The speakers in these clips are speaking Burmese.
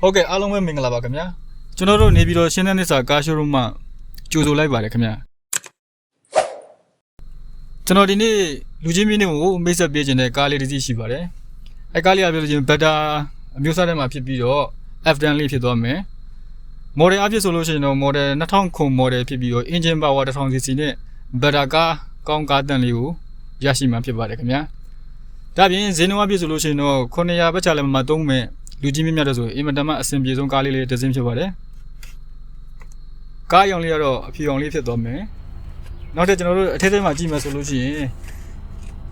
ဟုတ်ကဲ့အားလုံးပဲမင်္ဂလာပါခင်ဗျာကျွန်တော်တို့နေပြီးတော့ရှင်းတဲ့နစ်စာကားရှိုးရုံမှကြိုဆိုလိုက်ပါတယ်ခင်ဗျာကျွန်တော်ဒီနေ့လူချင်းမင်းတွေကိုမိတ်ဆက်ပေးခြင်းတဲ့ကားလေးတစ်စီးရှိပါတယ်အဲကားလေးကပြောလို့ချင်းဘက်တာအမျိုးအစားထဲမှာဖြစ်ပြီးတော့ F10 လေးဖြစ်သွားမယ် model အဖြစ်ဆိုလို့ရှိရင်တော့ model 2000ခု model ဖြစ်ပြီးတော့ engine power 1000cc နဲ့ဘက်တာကားကောင်းကားတန်လေးကိုရရှိမှာဖြစ်ပါတယ်ခင်ဗျာ ဒါပြင်ဈေးနှုန်းအဖြစ်ဆိုလို့ရှိရင်တော့900ပတ်ချလည်းမသုံးမဲ့လူကြီးမြတ်မြတ်တော့ဆိုအင်မတန်မှအဆင်ပြေဆုံးကားလေးလေးတစ်စင်းဖြစ်ပါတယ်ကားရောင်လေးကတော့အဖြူရောင်လေးဖြစ်သွားမယ်နောက်ထပ်ကျွန်တော်တို့အထက်ထဲမှာကြည့်မယ်ဆိုလို့ရှိရင်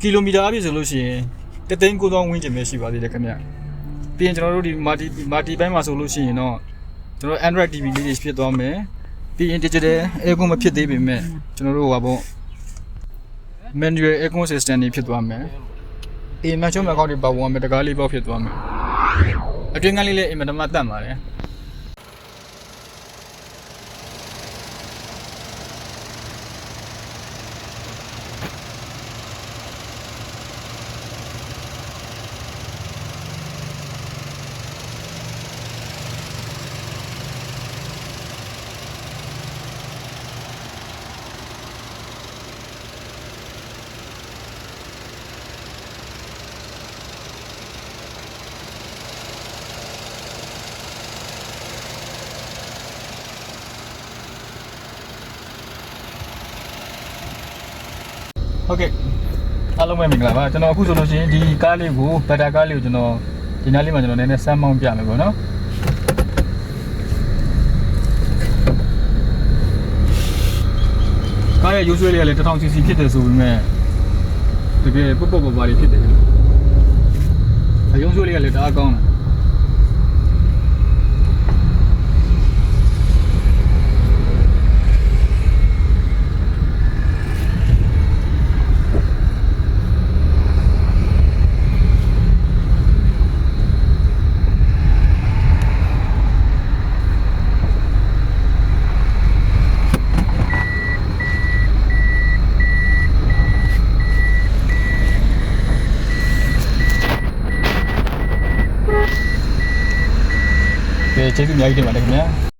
ကီလိုမီတာအဖြစ်ဆိုလို့ရှိရင်တသိန်း9000ဝန်းကျင်ပဲရှိပါသေးတယ်ခင်ဗျပြီးရင်ကျွန်တော်တို့ဒီမာတီမာတီပိုင်းမှာဆိုလို့ရှိရင်တော့ကျွန်တော် Android TV လေးတွေဖြစ်သွားမယ်ပြီးရင် digital aircon မဖြစ်သေးပေမဲ့ကျွန်တော်တို့ဟိုပါပေါ့ manual aircon system တွေဖြစ်သွားမယ် အေးမချုံမကောက်တွေပါဝင်မယ်တကားလေးပေါ့ဖြစ်သွားမယ်အတွင်းကန်းလေးလည်းအင်မတန်မှတတ်ပါတယ် ဟုတ်ကဲ့အားလုံးပဲမင်္ဂလာပါကျွန်တော်အခုဆိုလို့ရှိရင်ဒီကားလေးကိုဘက်တာကားလေးကိုကျွန်တော်ဒီနားလေးမှာကျွန်တော်နည်းနည်းဆမ်းမောင်းပြမယ်ပေါ့နော်ကားရဲ့ရိုးဆွဲလေးကလည်း 1000cc ဖြစ်တယ်ဆိုပေမဲ့တကယ်ပုတ်ပုတ်ပါပါလေးဖြစ်တယ်အယုံဆွဲလေးကလည်းတအားကောင်းတယ် ကဲကျေးဇူးအများကြီးတင်ပါတယ်ခင်ဗျာ